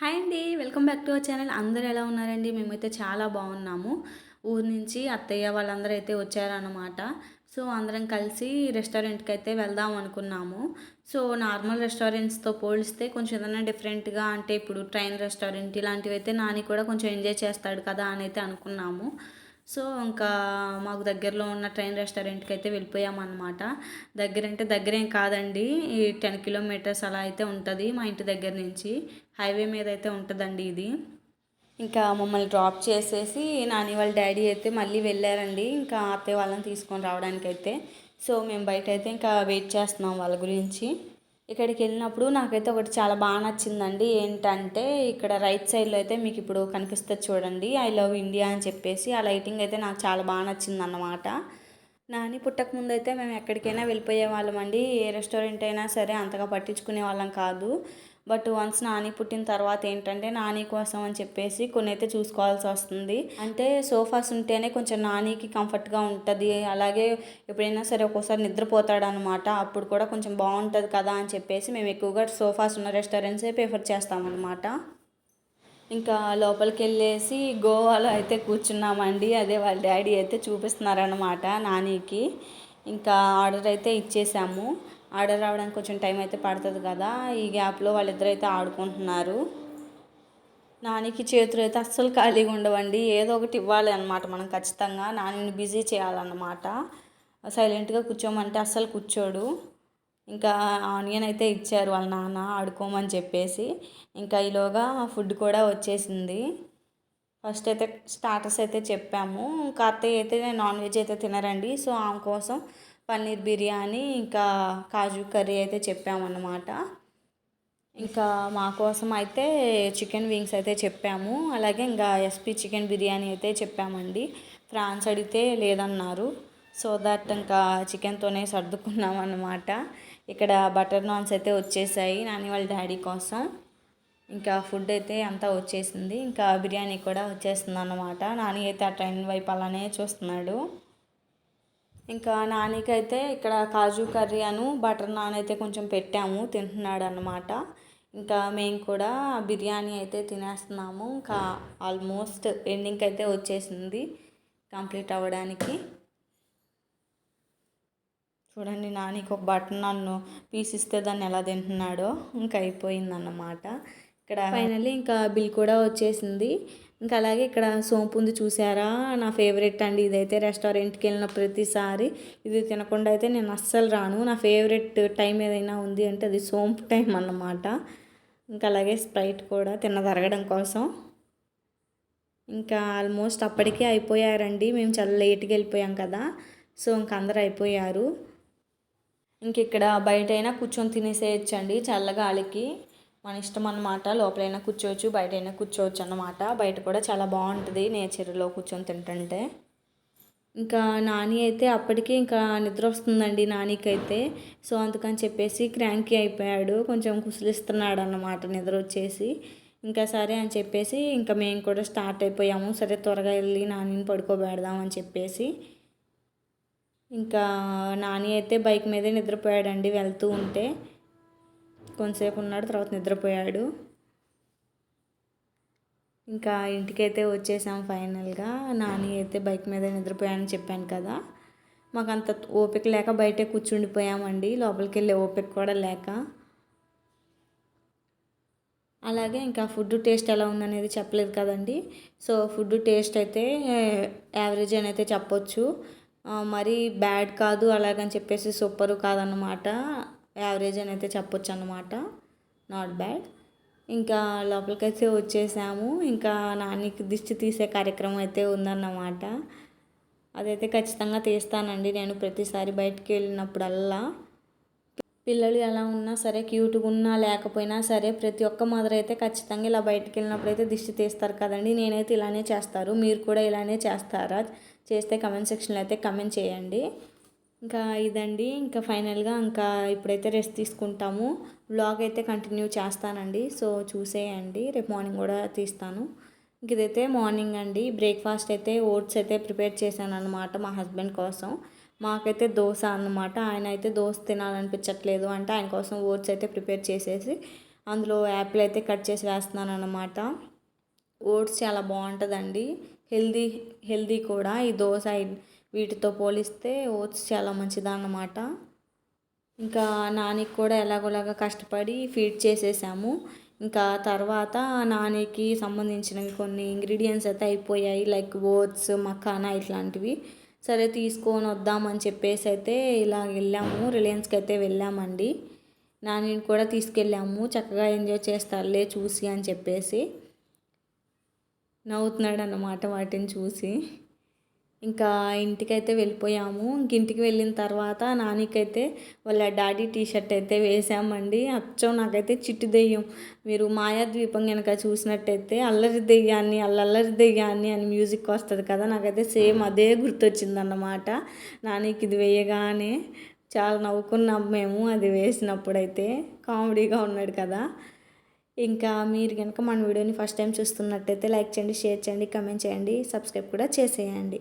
Hi అండి welcome back to our channel. అందరూ ఎలా ఉన్నారండి? మేమైతే చాలా బాగున్నాము. ఊరు నుంచి అత్తయ్య వాళ్ళందరూ అయితే వచ్చారన్నమాట. సో అందరం కలిసి రెస్టారెంట్కి అయితే వెళ్దాం అనుకున్నాము. సో నార్మల్ రెస్టారెంట్స్తో పోలిస్తే కొంచెం ఏదైనా డిఫరెంట్గా అంటే ఇప్పుడు ట్రైన్ రెస్టారెంట్ ఇలాంటివి అయితే నాని కూడా కొంచెం ఎంజాయ్ చేస్తాడు కదా అని అయితే అనుకున్నాము. సో ఇంకా మాకు దగ్గరలో ఉన్న ట్రైన్ రెస్టారెంట్కి అయితే వెళ్ళిపోయామన్నమాట. దగ్గర అంటే దగ్గరేం కాదండి. ఈ టెన్ కిలోమీటర్స్ అలా అయితే ఉంటుంది మా ఇంటి దగ్గర నుంచి. హైవే మీద అయితే ఉంటుందండి ఇది. ఇంకా మమ్మల్ని డ్రాప్ చేసేసి నాని వాళ్ళ డాడీ అయితే మళ్ళీ వెళ్ళారండి. ఇంకా అత్తయ్య వాళ్ళని తీసుకొని రావడానికి అయితే సో మేము బయట అయితే ఇంకా వెయిట్ చేస్తున్నాం వాళ్ళ గురించి. ఇక్కడికి వెళ్ళినప్పుడు నాకైతే ఒకటి చాలా బాగా నచ్చిందండి. ఏంటంటే ఇక్కడ రైట్ సైడ్లో అయితే మీకు ఇప్పుడు కనిపిస్తుంది చూడండి. ఐ లవ్ ఇండియా అని చెప్పేసి ఆ లైటింగ్ అయితే నాకు చాలా బాగా నచ్చింది అన్నమాట నాని పుట్టక ముందు అయితే మేము ఎక్కడికైనా వెళ్ళిపోయే వాళ్ళం అండి ఏ రెస్టారెంట్ అయినా సరే అంతగా పట్టించుకునే వాళ్ళం కాదు. బట్ వన్స్ నాని పుట్టిన తర్వాత ఏంటంటే నాని కోసం అని చెప్పేసి కొన్ని అయితే చూసుకోవాల్సి వస్తుంది. అంటే సోఫాస్ ఉంటేనే కొంచెం నానికి కంఫర్ట్గా ఉంటుంది. అలాగే ఎప్పుడైనా సరే ఒక్కోసారి నిద్రపోతాడు అనమాట అప్పుడు కూడా కొంచెం బాగుంటుంది కదా అని చెప్పేసి మేము ఎక్కువగా సోఫాస్ ఉన్న రెస్టారెంట్సే ప్రిఫర్ చేస్తామన్నమాట ఇంకా లోపలికి వెళ్ళేసి గోవాలో అయితే కూర్చున్నామండి. అదే వాళ్ళ డాడీ అయితే చూపిస్తున్నారనమాట నానికి. ఇంకా ఆర్డర్ అయితే ఇచ్చేసాము. ఆర్డర్ రావడానికి కొంచెం టైం అయితే పడుతుంది కదా ఈ గ్యాప్లో వాళ్ళిద్దరు అయితే ఆడుకుంటున్నారు. నానికి చేతులు అయితే అస్సలు ఖాళీగా ఉండవండి. ఏదో ఒకటి ఇవ్వాలి అనమాట మనం ఖచ్చితంగా. నానిని బిజీ చేయాలన్నమాట. సైలెంట్గా కూర్చోమంటే అస్సలు కూర్చోడు. ఇంకా ఆనియన్ అయితే ఇచ్చారు వాళ్ళ నాన్న ఆడుకోమని చెప్పేసి. ఇంకా ఈలోగా ఫుడ్ కూడా వచ్చేసింది. ఫస్ట్ అయితే స్టార్టర్స్ అయితే చెప్పాము. ఇంకా అత్తయ్య అయితే నాన్ వెజ్ అయితే తినరండి. సో ఆమె కోసం పన్నీర్ బిర్యానీ ఇంకా కాజు కర్రీ అయితే చెప్పామన్నమాట. ఇంకా మా కోసం అయితే చికెన్ వింగ్స్ అయితే చెప్పాము. అలాగే ఇంకా ఎస్పీ చికెన్ బిర్యానీ అయితే చెప్పామండి. ఫ్రాన్స్ అడిగితే లేదన్నారు. సో దట్ ఇంకా చికెన్తోనే సర్దుకున్నాం అన్నమాట ఇక్కడ బటర్ నాన్స్ అయితే వచ్చేసాయి నాని వాళ్ళ డాడీ కోసం. ఇంకా ఫుడ్ అయితే అంతా వచ్చేసింది. ఇంకా బిర్యానీ కూడా వచ్చేస్తుంది అన్నమాట నాని అయితే ఆ ట్రైన్ వైపు అలానే చూస్తున్నాడు. ఇంకా నానికైతే ఇక్కడ కాజు కర్రీ అను బటర్ నాన్ అయితే కొంచెం పెట్టాము తింటున్నాడు అన్నమాట ఇంకా మేము కూడా బిర్యానీ అయితే తినేస్తున్నాము. ఇంకా ఆల్మోస్ట్ ఎండింగ్కి అయితే వచ్చేసింది కంప్లీట్ అవ్వడానికి. చూడండి నానికి ఒక బటన్ నన్ను పీస్ ఇస్తే దాన్ని ఎలా తింటున్నాడో ఇంకా అయిపోయిందన్నమాట. ఇక్కడ ఫైనల్లీ ఇంకా బిల్ కూడా వచ్చేసింది. ఇంకా అలాగే ఇక్కడ సోంపు ఉంది చూసారా? నా ఫేవరెట్ అండి ఇదైతే రెస్టారెంట్కి వెళ్ళిన ప్రతిసారి. ఇది తినకుండా అయితే నేను అస్సలు రాను. నా ఫేవరెట్ టైం ఏదైనా ఉంది అంటే అది సోంపు టైం అన్నమాట. ఇంకా అలాగే స్ప్రైట్ కూడా తిన్న తరగడం కోసం. ఇంకా ఆల్మోస్ట్ అప్పటికే అయిపోయారండి. మేము చాలా లేట్గా వెళ్ళిపోయాం కదా. సో ఇంక అందరు అయిపోయారు. ఇంక ఇక్కడ బయట అయినా కూర్చొని తినేసేయచ్చండి చల్లగా అలికి మన ఇష్టం అన్నమాట లోపలైనా కూర్చోవచ్చు బయటైనా కూర్చోవచ్చు అన్నమాట. బయట కూడా చాలా బాగుంటుంది నేచర్లో కూర్చొని తింటుంటే. ఇంకా నాని అయితే అప్పటికి ఇంకా నిద్ర వస్తుందండి నానికైతే. సో అందుకని చెప్పేసి క్రాంకీ అయిపోయాడు. కొంచెం కుసిలిస్తున్నాడు అన్నమాట నిద్ర వచ్చేసి. ఇంకా సరే అని చెప్పేసి ఇంకా మేము కూడా స్టార్ట్ అయిపోయాము. సరే త్వరగా వెళ్ళి నానిని పడుకోబెడదాం అని చెప్పేసి. ఇంకా నాని అయితే బైక్ మీదే నిద్రపోయాడండి వెళ్తూ ఉంటే. కొంతసేపు ఉన్నాడు తర్వాత నిద్రపోయాడు. ఇంకా ఇంటికైతే వచ్చేసాం ఫైనల్గా. నాని అయితే బైక్ మీద నిద్రపోయానని చెప్పాను కదా. మాకు అంత ఓపిక లేక బయటే కూర్చుండిపోయామండి. లోపలికి వెళ్ళే ఓపిక కూడా లేక. అలాగే ఇంకా ఫుడ్ టేస్ట్ ఎలా ఉందనేది చెప్పలేదు కదండి. సో ఫుడ్ టేస్ట్ అయితే యావరేజ్ అని అయితే చెప్పొచ్చు. మరీ బ్యాడ్ కాదు అలాగని చెప్పేసి సూపర్ కాదన్నమాట. యావరేజ్ అని అయితే చెప్పొచ్చు అనమాట నాట్ బ్యాడ్ ఇంకా లోపలికైతే వచ్చేసాము. ఇంకా నానికి దిష్టి తీసే కార్యక్రమం అయితే ఉందన్నమాట. అదైతే ఖచ్చితంగా తీస్తానండి. నేను ప్రతిసారి బయటికి వెళ్ళినప్పుడల్లా పిల్లలు ఎలా ఉన్నా సరే క్యూట్గా ఉన్నా లేకపోయినా సరే ప్రతి ఒక్క మదర్ అయితే ఖచ్చితంగా ఇలా బయటకు వెళ్ళినప్పుడు అయితే దిష్టి తీస్తారు కదండి. నేనైతే ఇలానే చేస్తారు. మీరు కూడా ఇలానే చేస్తారా? చేస్తే కమెంట్ సెక్షన్లో అయితే కమెంట్ చేయండి. ఇంకా ఇదండి. ఇంకా ఫైనల్గా ఇంకా ఇప్పుడైతే రెస్ట్ తీసుకుంటాము. వ్లాగ్ అయితే కంటిన్యూ చేస్తానండి. సో చూసేయండి. రేపు మార్నింగ్ కూడా తీస్తాను. ఇదైతే మార్నింగ్ అండి. బ్రేక్ఫాస్ట్ అయితే ఓట్స్ అయితే ప్రిపేర్ చేశాను అనమాట మా హస్బెండ్ కోసం. మాకైతే దోశ అన్నమాట. ఆయన అయితే దోశ తినాలనిపించట్లేదు అంటే ఆయన కోసం ఓట్స్ అయితే ప్రిపేర్ చేసేసి అందులో యాపిల్ అయితే కట్ చేసి వేస్తున్నాను అన్నమాట ఓట్స్ చాలా బాగుంటుందండి. హెల్దీ హెల్దీ కూడా. ఈ దోశ వీటితో పోలిస్తే ఓట్స్ చాలా మంచిదన్నమాట. ఇంకా నానికి కూడా ఎలాగోలాగా కష్టపడి ఫీడ్ చేసేసాము. ఇంకా తర్వాత నానేకి సంబంధించినవి కొన్ని ఇంగ్రీడియంట్స్ అయితే అయిపోయాయి లైక్ ఓట్స్ మఖానా ఇట్లాంటివి. సరే తీసుకొని వద్దామని చెప్పేసి అయితే ఇలా వెళ్ళాము. రిలయన్స్కి అయితే వెళ్ళామండి. నాని కూడా తీసుకెళ్ళాము. చక్కగా ఎంజాయ్ చేస్తారులే చూసి అని చెప్పేసి. నవ్వుతున్నాడు అన్నమాట వాటిని చూసి. ఇంకా ఇంటికైతే వెళ్ళిపోయాము. ఇంక ఇంటికి వెళ్ళిన తర్వాత నానికైతే వాళ్ళ డాడీ టీ షర్ట్ అయితే వేసామండి. అచ్చం నాకైతే చిట్టు దెయ్యం. మీరు మాయాద్వీపం కనుక చూసినట్టయితే అల్లరి దెయ్యాన్ని అల్లల్లరి దెయ్యాన్ని అని మ్యూజిక్ వస్తుంది కదా నాకైతే సేమ్ అదే గుర్తొచ్చిందన్నమాట. నానికి ఇది వేయగానే చాలా నవ్వుకున్నాం మేము అది వేసినప్పుడైతే. కామెడీగా ఉన్నాడు కదా. ఇంకా మీరు కనుక మన వీడియోని ఫస్ట్ టైం చూస్తున్నట్టయితే లైక్ చేయండి షేర్ చేయండి కమెంట్ చేయండి సబ్స్క్రైబ్ కూడా చేసేయండి.